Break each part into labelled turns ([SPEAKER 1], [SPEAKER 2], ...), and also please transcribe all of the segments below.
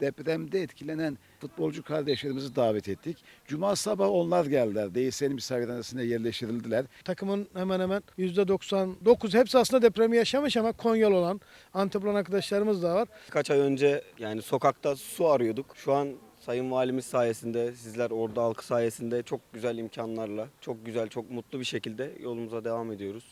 [SPEAKER 1] depremde etkilenen futbolcu kardeşlerimizi davet ettik. Cuma sabah onlar geldiler. DSE'nin misafirhanesine yerleştirildiler.
[SPEAKER 2] Takımın hemen hemen %99 hepsi aslında depremi yaşamış ama Konyalı olan Antep olan arkadaşlarımız da var.
[SPEAKER 3] Kaç ay önce yani sokakta su arıyorduk. Şu an Sayın Valimiz sayesinde, sizler orada halkı sayesinde çok güzel imkanlarla, çok güzel, çok mutlu bir şekilde yolumuza devam ediyoruz.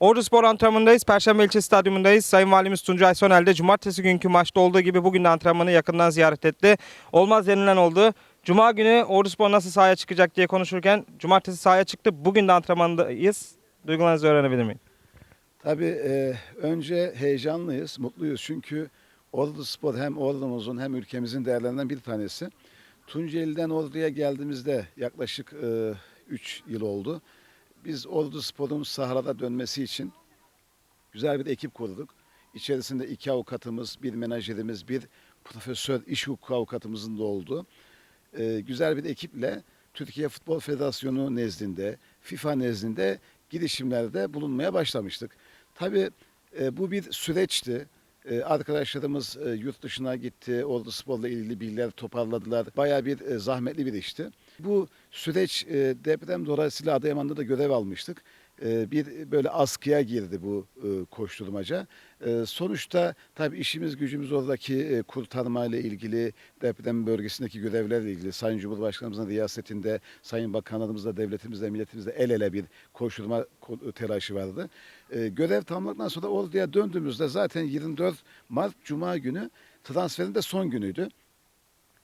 [SPEAKER 4] Ordu Spor antrenmanındayız. Perşembe ilçe stadyumundayız. Sayın Valimiz Tuncay Sonel de cumartesi günkü maçta olduğu gibi bugün de antrenmanı yakından ziyaret etti. Olmaz denilen oldu. Cuma günü Ordu Spor nasıl sahaya çıkacak diye konuşurken cumartesi sahaya çıktı. Bugün de antrenmandayız. Duygularınızı öğrenebilir miyim?
[SPEAKER 1] Tabii e, önce heyecanlıyız, mutluyuz çünkü Ordu Spor hem ordumuzun hem ülkemizin değerlerinden bir tanesi. Tunceli'den Ordu'ya geldiğimizde yaklaşık 3 yıl oldu. Biz Ordu Spor'un sahrada dönmesi için güzel bir ekip kurduk. İçerisinde iki avukatımız, bir menajerimiz, bir profesör iş hukuku avukatımızın da olduğu e, güzel bir ekiple Türkiye Futbol Federasyonu nezdinde, FIFA nezdinde girişimlerde bulunmaya başlamıştık. Tabii e, bu bir süreçti. E, arkadaşlarımız e, yurt dışına gitti, Ordu Spor'la ilgili bilgiler toparladılar. Bayağı bir e, zahmetli bir işti. Bu süreç e, deprem dolayısıyla Adıyaman'da da görev almıştık. E, bir böyle askıya girdi bu e, koşturmaca. Sonuçta tabii işimiz gücümüz oradaki kurtarma ile ilgili deprem bölgesindeki görevlerle ilgili Sayın Cumhurbaşkanımızın riyasetinde Sayın Bakanlarımızla, devletimizle, milletimizle el ele bir koşturma ko- telaşı vardı. Görev tamamladıktan sonra orduya döndüğümüzde zaten 24 Mart Cuma günü transferin de son günüydü.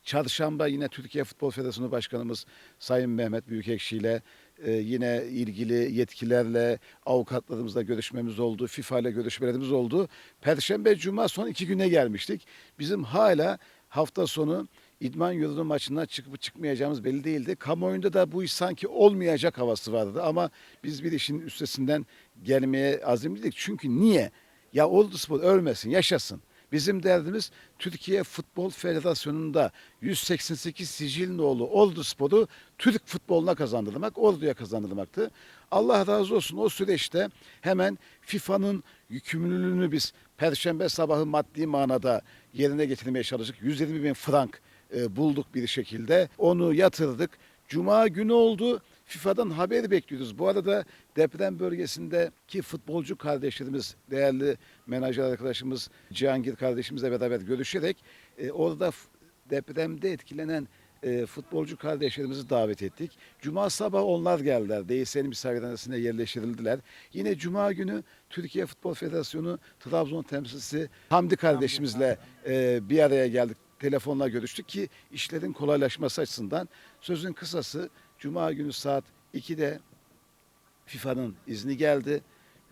[SPEAKER 1] Çarşamba yine Türkiye Futbol Federasyonu Başkanımız Sayın Mehmet Büyükekşi ile e, yine ilgili yetkilerle avukatlarımızla görüşmemiz oldu. FIFA ile görüşmelerimiz oldu. Perşembe, Cuma son iki güne gelmiştik. Bizim hala hafta sonu İdman yurdu maçına çıkıp çıkmayacağımız belli değildi. Kamuoyunda da bu iş sanki olmayacak havası vardı ama biz bir işin üstesinden gelmeye azimliydik. Çünkü niye? Ya Ordu Spor ölmesin, yaşasın. Bizim derdimiz Türkiye Futbol Federasyonu'nda 188 sicil nolu Ordu Spor'u Türk futboluna kazandırmak, Ordu'ya kazandırmaktı. Allah razı olsun o süreçte hemen FIFA'nın yükümlülüğünü biz Perşembe sabahı maddi manada yerine getirmeye çalıştık. 120 bin frank e, bulduk bir şekilde. Onu yatırdık. Cuma günü oldu. FIFA'dan haber bekliyoruz. Bu arada deprem bölgesindeki futbolcu kardeşlerimiz, değerli menajer arkadaşımız Cihangir kardeşimizle beraber görüşerek e, orada depremde etkilenen e, futbolcu kardeşlerimizi davet ettik. Cuma sabah onlar geldiler. DSE'nin misafirhanesine yerleştirildiler. Yine Cuma günü Türkiye Futbol Federasyonu Trabzon temsilcisi Hamdi kardeşimizle e, bir araya geldik. Telefonla görüştük ki işlerin kolaylaşması açısından. Sözün kısası Cuma günü saat 2'de FIFA'nın izni geldi.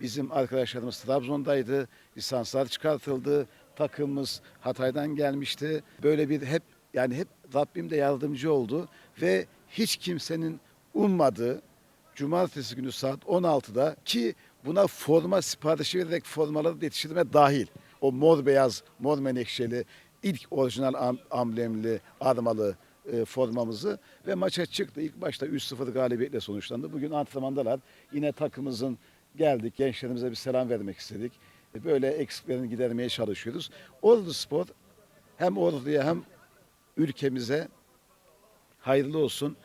[SPEAKER 1] Bizim arkadaşlarımız Trabzon'daydı. Lisanslar çıkartıldı. Takımımız Hatay'dan gelmişti. Böyle bir hep yani hep Rabbim de yardımcı oldu ve hiç kimsenin ummadığı cumartesi günü saat 16'da ki buna forma siparişi vererek formaları da yetiştirme dahil. O mor beyaz, mor menekşeli ilk orijinal am- amblemli, armalı e, formamızı ve maça çıktı. İlk başta 3-0 galibiyetle sonuçlandı. Bugün antrenmandalar. Yine takımımızın geldik. Gençlerimize bir selam vermek istedik. E, Böyle eksiklerini gidermeye çalışıyoruz. Ordu Spor hem Ordu'ya hem ülkemize hayırlı olsun.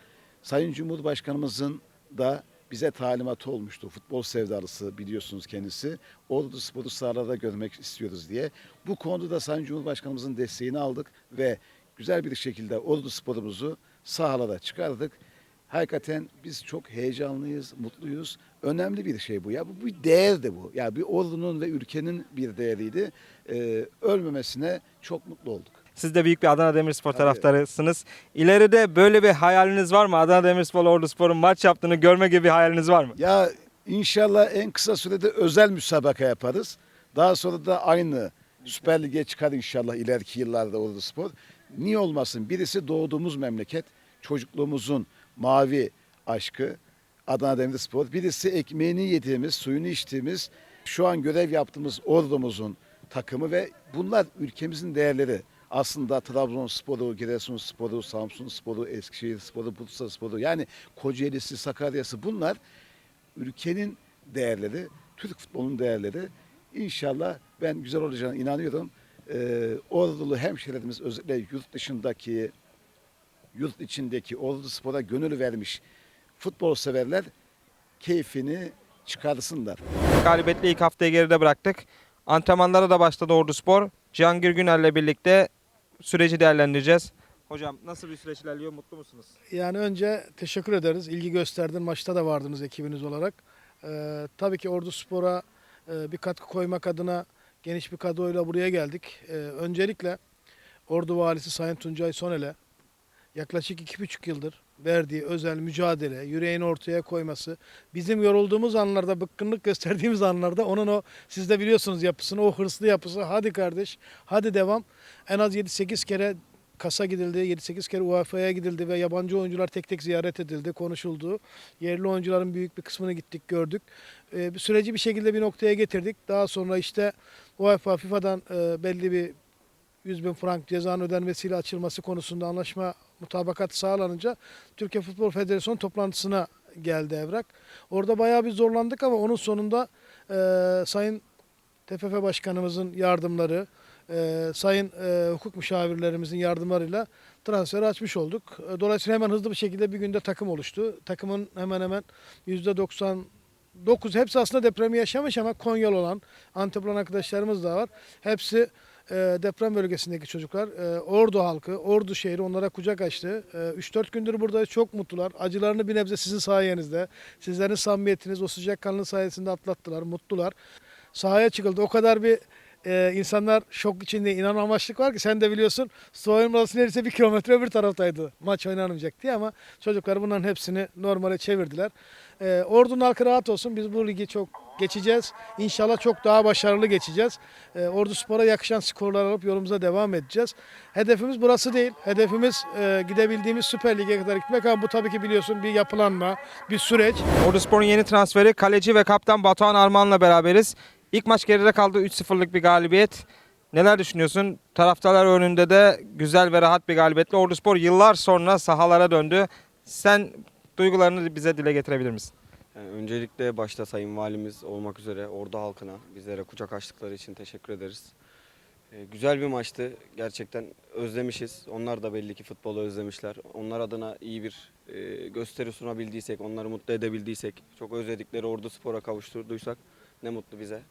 [SPEAKER 1] Sayın Cumhurbaşkanımızın da bize talimatı olmuştu. Futbol sevdalısı biliyorsunuz kendisi. Ordu Spor'u sahada görmek istiyoruz diye. Bu konuda da Sayın Cumhurbaşkanımızın desteğini aldık ve güzel bir şekilde Ordu Spor'umuzu sahalara çıkardık. Hakikaten biz çok heyecanlıyız, mutluyuz. Önemli bir şey bu. Ya bu bir değer de bu. Ya bir ordunun ve ülkenin bir değeriydi. Ee, ölmemesine çok mutlu olduk.
[SPEAKER 4] Siz de büyük bir Adana Demirspor
[SPEAKER 1] Tabii.
[SPEAKER 4] taraftarısınız. İleride böyle bir hayaliniz var mı? Adana Demirspor Ordu Spor'un maç yaptığını görme gibi bir hayaliniz var mı?
[SPEAKER 1] Ya inşallah en kısa sürede özel müsabaka yaparız. Daha sonra da aynı Süper Lig'e çıkar inşallah ileriki yıllarda Ordu Spor. Niye olmasın? Birisi doğduğumuz memleket, çocukluğumuzun mavi aşkı Adana Demirspor. Birisi ekmeğini yediğimiz, suyunu içtiğimiz, şu an görev yaptığımız ordumuzun takımı ve bunlar ülkemizin değerleri. Aslında Trabzonspor'u, Giresunspor'u, Samsunspor'u, Eskişehirspor'u, Bursaspor'u yani Kocaeli'si, Sakarya'sı bunlar ülkenin değerleri, Türk futbolunun değerleri. İnşallah ben güzel olacağına inanıyorum. Ee, Ordulu hemşehrilerimiz özellikle yurt dışındaki, yurt içindeki Ordu Spor'a gönül vermiş futbol severler keyfini çıkarsınlar.
[SPEAKER 4] Galibiyetle ilk haftayı geride bıraktık. Antrenmanlara da başladı Ordu Spor. Cihangir Güner'le birlikte süreci değerlendireceğiz. Hocam nasıl bir süreç ilerliyor? Mutlu musunuz?
[SPEAKER 2] Yani önce teşekkür ederiz. İlgi gösterdin. Maçta da vardınız ekibiniz olarak. Ee, tabii ki Ordu Spor'a e, bir katkı koymak adına geniş bir kadroyla buraya geldik. Ee, öncelikle Ordu Valisi Sayın Tuncay Sonel'e yaklaşık iki buçuk yıldır verdiği özel mücadele, yüreğini ortaya koyması, bizim yorulduğumuz anlarda, bıkkınlık gösterdiğimiz anlarda onun o, siz de biliyorsunuz yapısını, o hırslı yapısı, hadi kardeş, hadi devam. En az 7-8 kere kasa gidildi, 7-8 kere UEFA'ya gidildi ve yabancı oyuncular tek tek ziyaret edildi, konuşuldu. Yerli oyuncuların büyük bir kısmını gittik, gördük. Bir süreci bir şekilde bir noktaya getirdik. Daha sonra işte UEFA, FIFA'dan e, belli bir 100 bin frank cezanın ödenmesiyle açılması konusunda anlaşma mutabakat sağlanınca Türkiye Futbol Federasyonu toplantısına geldi evrak. Orada bayağı bir zorlandık ama onun sonunda e, Sayın TFF Başkanımızın yardımları, e, Sayın e, hukuk müşavirlerimizin yardımlarıyla transferi açmış olduk. E, Dolayısıyla hemen hızlı bir şekilde bir günde takım oluştu. Takımın hemen hemen %99 hepsi aslında depremi yaşamış ama Konyalı olan Antep olan arkadaşlarımız da var. Hepsi e, deprem bölgesindeki çocuklar. E, Ordu halkı, Ordu şehri onlara kucak açtı. E, 3-4 gündür buradayız. Çok mutlular. Acılarını bir nebze sizin sayenizde, sizlerin samimiyetiniz, o sıcakkanlı sayesinde atlattılar. Mutlular. Sahaya çıkıldı. O kadar bir e, insanlar şok içinde inanamamışlık var ki sen de biliyorsun soyunma odası neredeyse bir kilometre öbür taraftaydı maç oynanmayacak diye ama çocuklar bunların hepsini normale çevirdiler. E, Ordu'nun halkı rahat olsun biz bu ligi çok geçeceğiz. İnşallah çok daha başarılı geçeceğiz. E, Ordu Spor'a yakışan skorlar alıp yolumuza devam edeceğiz. Hedefimiz burası değil. Hedefimiz e, gidebildiğimiz Süper Lig'e kadar gitmek ama bu tabii ki biliyorsun bir yapılanma, bir süreç.
[SPEAKER 4] Ordu Spor'un yeni transferi kaleci ve kaptan Batuhan Arman'la beraberiz. İlk maç geride kaldı 3-0'lık bir galibiyet. Neler düşünüyorsun? Taraftarlar önünde de güzel ve rahat bir galibiyetle Ordu Spor yıllar sonra sahalara döndü. Sen duygularını bize dile getirebilir misin?
[SPEAKER 3] Yani öncelikle başta Sayın Valimiz olmak üzere orada halkına bizlere kucak açtıkları için teşekkür ederiz. Ee, güzel bir maçtı. Gerçekten özlemişiz. Onlar da belli ki futbolu özlemişler. Onlar adına iyi bir e, gösteri sunabildiysek, onları mutlu edebildiysek, çok özledikleri Ordu Spor'a kavuşturduysak ne mutlu bize.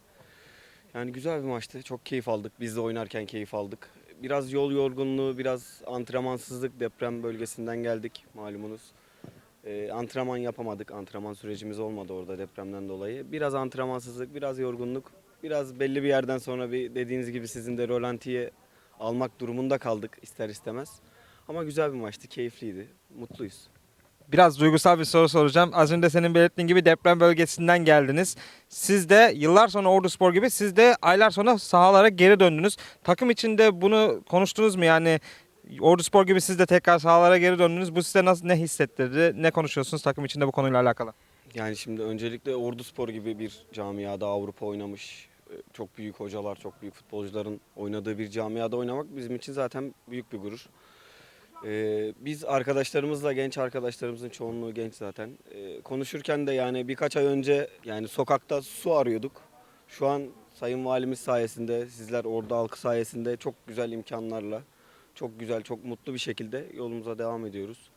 [SPEAKER 3] Yani güzel bir maçtı. Çok keyif aldık. Biz de oynarken keyif aldık. Biraz yol yorgunluğu, biraz antrenmansızlık deprem bölgesinden geldik malumunuz. Ee, antrenman yapamadık. Antrenman sürecimiz olmadı orada depremden dolayı. Biraz antrenmansızlık, biraz yorgunluk. Biraz belli bir yerden sonra bir dediğiniz gibi sizin de rolantiye almak durumunda kaldık ister istemez. Ama güzel bir maçtı, keyifliydi. Mutluyuz.
[SPEAKER 4] Biraz duygusal bir soru soracağım. Az önce senin belirttiğin gibi deprem bölgesinden geldiniz. Siz de yıllar sonra Ordu Spor gibi siz de aylar sonra sahalara geri döndünüz. Takım içinde bunu konuştunuz mu? Yani Ordu Spor gibi siz de tekrar sahalara geri döndünüz. Bu size nasıl ne hissettirdi? Ne konuşuyorsunuz takım içinde bu konuyla alakalı?
[SPEAKER 3] Yani şimdi öncelikle Ordu Spor gibi bir camiada Avrupa oynamış, e, çok büyük hocalar, çok büyük futbolcuların oynadığı bir camiada oynamak bizim için zaten büyük bir gurur. Ee, biz arkadaşlarımızla, genç arkadaşlarımızın çoğunluğu genç zaten. Ee, konuşurken de yani birkaç ay önce yani sokakta su arıyorduk. Şu an Sayın Valimiz sayesinde, sizler orada halkı sayesinde çok güzel imkanlarla, çok güzel, çok mutlu bir şekilde yolumuza devam ediyoruz.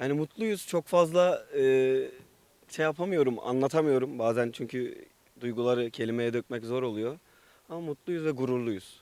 [SPEAKER 3] Yani mutluyuz. Çok fazla e, şey yapamıyorum, anlatamıyorum bazen çünkü duyguları kelimeye dökmek zor oluyor. Ama mutluyuz ve gururluyuz.